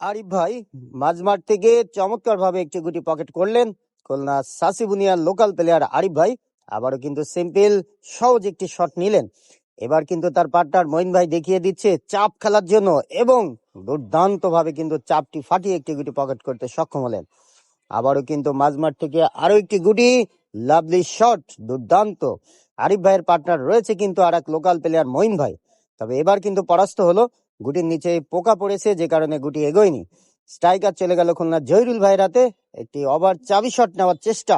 আরিফ ভাই, মাঝমাঠ থেকে চমৎকার ভাবে একটি গুটি পকেট করলেন। খুলনা সাসিবুনিয়ার লোকাল প্লেয়ার আরিফ ভাই আবারও কিন্তু সিম্পল সহজ একটি শট নিলেন। এবার কিন্তু তার পার্টনার মঈন ভাই দেখিয়ে দিচ্ছে চাপ খেলার জন্য এবং দুর্দান্ত ভাবে কিন্তু চাপটি ফাটিয়ে একটি গুটি পকেট করতে সক্ষম হলেন। আবারও কিন্তু মাঝমাঠ থেকে আরও একটি গুটি লাভলি শট দুর্দান্ত। আরিফ ভাইয়ের পার্টনার রয়েছে কিন্তু আর এক লোকাল প্লেয়ার মঈন ভাই। তবে এবার কিন্তু পরাস্ত হলো গুটির নিচে পোকা পড়েছে, যে কারণে গুটি এগোয়নি। স্ট্রাইকার চলে গেল খুলনা জহিরুল ভাইয়ের হাতে। একটি ওভার চাবি শট নেওয়ার চেষ্টা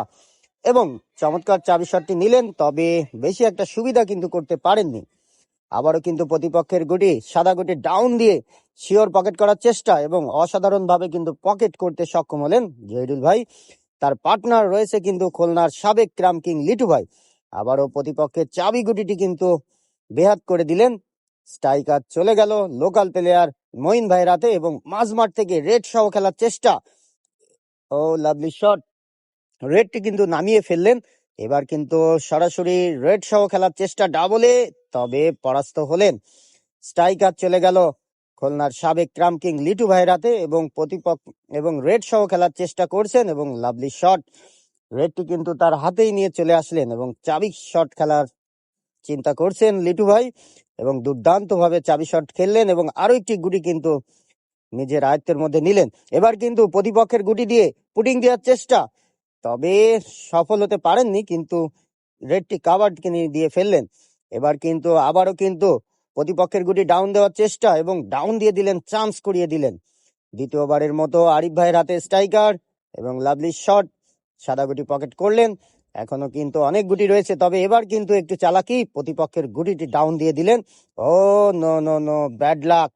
এবং চমৎকার চাবি শটটি নিলেন, তবে বেশি একটা সুবিধা কিন্তু করতে পারেননি। আবারও কিন্তু প্রতিপক্ষের গুটি, সাদা গুটি ডাউন দিয়ে শিওর পকেট করার চেষ্টা এবং অসাধারণ ভাবে কিন্তু পকেট করতে সক্ষম হলেন জহিরুল ভাই। তার পার্টনার রয়েছে কিন্তু খুলনার সাবেক ক্রাম কিং লিটু ভাই। আবারও প্রতিপক্ষের চাবি গুটিটি কিন্তু বেহাত করে দিলেন। স্ট্রাইকার চলে গেল লোকাল প্লেয়ার মঈন ভাইয়ের হাতে এবং মাঝমাঠ থেকে রেড সহ খেলার চেষ্টা। ও, লাভলি শট। রেডটি কিন্তু নামিয়ে ফেললেন। এবার কিন্তু সরাসরি রেড সহ খেলার চেষ্টা ডাবলে, তবে পরাস্ত হলেন। স্ট্রাইকার চলে গেল খুলনার সাবেক ক্রাম কিং লিটু ভাইয়ের হাতে এবং প্রতিপক্ষ এবং রেড সহ খেলার চেষ্টা করছেন এবং লাভলি শট। রেডটি কিন্তু তার হাতেই নিয়ে চলে আসলেন এবং চাবি শট খেলার চিন্তা করছেন লিটু ভাই এবং দুর্দান্ত ভাবে চাবি শট খেললেন এবং আরও একটি গুটি কিন্তু নিজের আয়ত্তের মধ্যে নিলেন। এবার কিন্তু প্রতিপক্ষের গুটি দিয়ে পুটিং দেওয়ার চেষ্টা। তবে সফল হতে পারেননি কিন্তু রেডটি নিয়ে দিয়ে ফেললেন। এবার কিন্তু আবারও কিন্তু প্রতিপক্ষের গুটি ডাউন দেওয়ার চেষ্টা এবং ডাউন দিয়ে দিলেন চান্স করিয়ে দিলেন। দ্বিতীয়বারের মতো আরিফ ভাইয়ের হাতে স্ট্রাইকার এবং লাভলি শট সাদা গুটি পকেট করলেন। এখনও কিন্তু অনেক গুটি রয়েছে। তবে এবার কিন্তু একটু চালাকি। প্রতিপক্ষের গুটিটি ডাউন দিয়ে দিলেন। ও no no no bad luck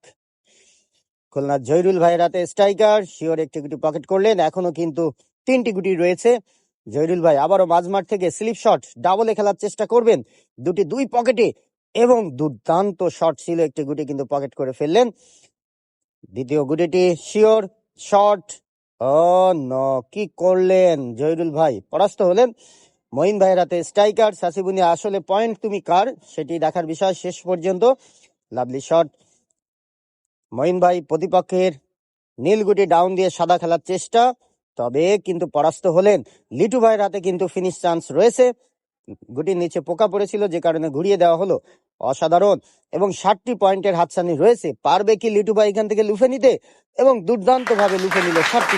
খুলনার জহিরুল ভাইয়ের হাতে স্ট্রাইকার শিওর একটি গুটি পকেট করলেন। এখনও কিন্তু তিনটি গুটি রয়েছে। জহিরুল ভাই আবারও মাঝমাঠ থেকে স্লিপ শট ডাবলে খেলার চেষ্টা করবেন। দুটি দুই পকেটে এবং দুর্দান্ত শট ছিল একটি গুটি কিন্তু পকেট করে ফেললেন। দ্বিতীয় গুটিটি শিওর শট ও ন কি করলেন জহিরুল ভাই? পরাস্ত হলেন। মঈন ভাইয়ের হাতে স্ট্রাইকার, সাসিবুনি, আসলে পয়েন্ট তুমি কার? সেটি দেখার বিষয় শেষ পর্যন্ত। Lovely shot. মঈন ভাই প্রতিপক্ষের নীলগুটি ডাউন দিয়ে সাদা খেলার চেষ্টা, তবে কিন্তু পরাস্ত হলেন। লিটু ভাইয়ের হাতে কিন্তু ফিনিশ চান্স রয়েছে। গুটির নিচে পোকা পড়েছিল, যে কারণে ঘুরিয়ে দেওয়া হলো। অসাধারণ। এবং ষাটটি পয়েন্টের হাতছানি রয়েছে। পারবে কি লিটু ভাই এখান থেকে লুফে নিতে? এবং দুর্দান্ত ভাবে লুফে নিল ষাটটি